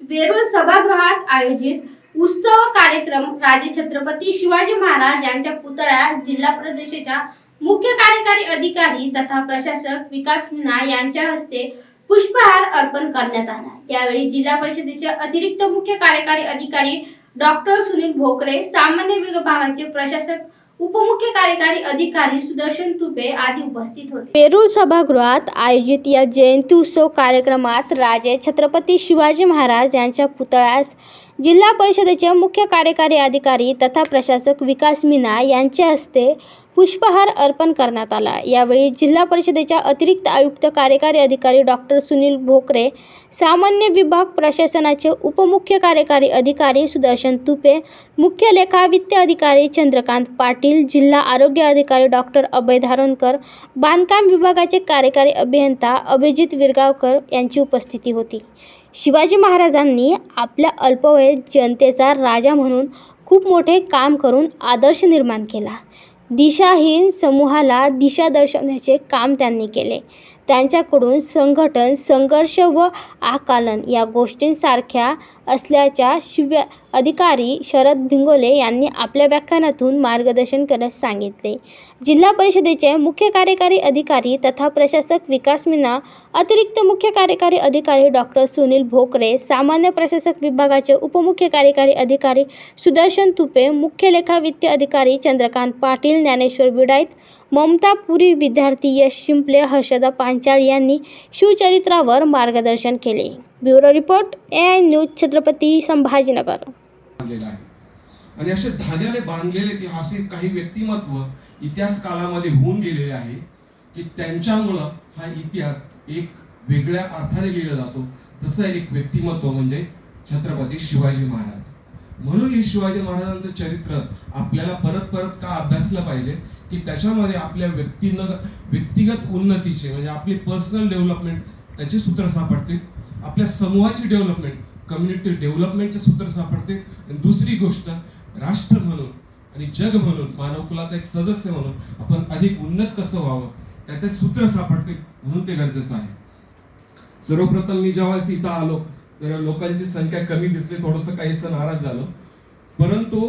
वेरूळ सभागृहात आयोजित उत्सव कार्यक्रम राजे छत्रपती शिवाजी महाराज यांच्या पुतळ्या जिल्हा प्रदेशाच्या मुख्य कार्यकारी अधिकारी तथा प्रशासक विकास मीना यांच्या हस्ते पुष्पहार अर्पण करण्यात आला. यावेळी जिल्हा परिषदेचे अतिरिक्त मुख्य कार्यकारी अधिकारी डॉक्टर सुनील भोकरे सामान्य विभागाचे प्रशासक उपमुख्य कार्यकारी अधिकारी सुदर्शन तुपे आदी उपस्थित होते. पेरूळ सभागृहात आयोजित या जयंती उत्सव कार्यक्रमात राजे छत्रपती शिवाजी महाराज यांच्या पुतळ्यास जिल्हा परिषदेचे मुख्य कार्यकारी अधिकारी तथा प्रशासक विकास मीना यांच्या हस्ते पुष्पहार अर्पण करण्यात आला. यावेळी जिल्हा परिषदेच्या अतिरिक्त आयुक्त कार्यकारी अधिकारी डॉक्टर सुनील भोकरे सामान्य विभाग प्रशासनाचे उपमुख्य कार्यकारी अधिकारी सुदर्शन तुपे मुख्य लेखा वित्त अधिकारी चंद्रकांत पाटील जिल्हा आरोग्य अधिकारी डॉक्टर अभय धारणकर बांधकाम विभागाचे कार्यकारी अभियंता अभिजित विरगावकर यांची उपस्थिती होती. शिवाजी महाराजांनी आपल्या अल्पवयीत जनतेचा राजा म्हणून खूप मोठे काम करून आदर्श निर्माण केला. दिशाहीन समूहाला दिशा दर्शवण्याचे काम त्यांनी केले. त्यांच्याकडून संघटन संघर्ष व आकालन या गोष्टींसारख्या असल्याच्या शिव्या अधिकारी शरद भिंगोले यांनी आपल्या व्याख्यानातून मार्गदर्शन करण्यास सांगितले. जिल्हा परिषदेचे मुख्य कार्यकारी अधिकारी तथा प्रशासक विकास मीना अतिरिक्त मुख्य कार्यकारी अधिकारी डॉक्टर सुनील भोकरे सामान्य प्रशासक विभागाचे उपमुख्य कार्यकारी अधिकारी सुदर्शन तुपे मुख्य लेखा वित्त अधिकारी चंद्रकांत पाटील ज्ञानेश्वर बिडाईत ममता पुरी विद्यार्थी यश शिंपले हर्षदा पांचाळ यांनी शिवचरित्रावर मार्गदर्शन केले. Bureau report A news Chhatrapati Sambhajinagar. आहे. आणि असे धाग्याने बांधलेले की असे काही व्यक्तिमत्व इतिहास काळामध्ये होऊन गेलेले आहे की त्यांच्यामुळं हा इतिहास एक वेगळ्या अर्थाने लिहिला जातो. तसं एक व्यक्तिमत्व म्हणजे छत्रपती शिवाजी महाराज. म्हणून हे शिवाजी महाराजांचं चरित्र आपल्याला परत परत का अभ्यासलं पाहिजे? की त्याच्यामध्ये आपल्या व्यक्तीनं व्यक्तिगत उन्नतीचे म्हणजे आपली पर्सनल डेव्हलपमेंट त्याचे सूत्र सापडतील? आपल्या समूहाची डेव्हलपमेंट कम्युनिटी डेव्हलपमेंटचे सूत्र सापडते. आणि दुसरी गोष्ट राष्ट्र म्हणून आणि जग म्हणून मानवकुलाचा एक सदस्य म्हणून आपण अधिक उन्नत कसं व्हावं त्याचे सूत्र सापडते म्हणून ते गरजेचं आहे. सर्वप्रथम मी जेव्हा इथं आलो तर लोकांची संख्या कमी दिसली थोडंसं काहीसं नाराज झालो. परंतु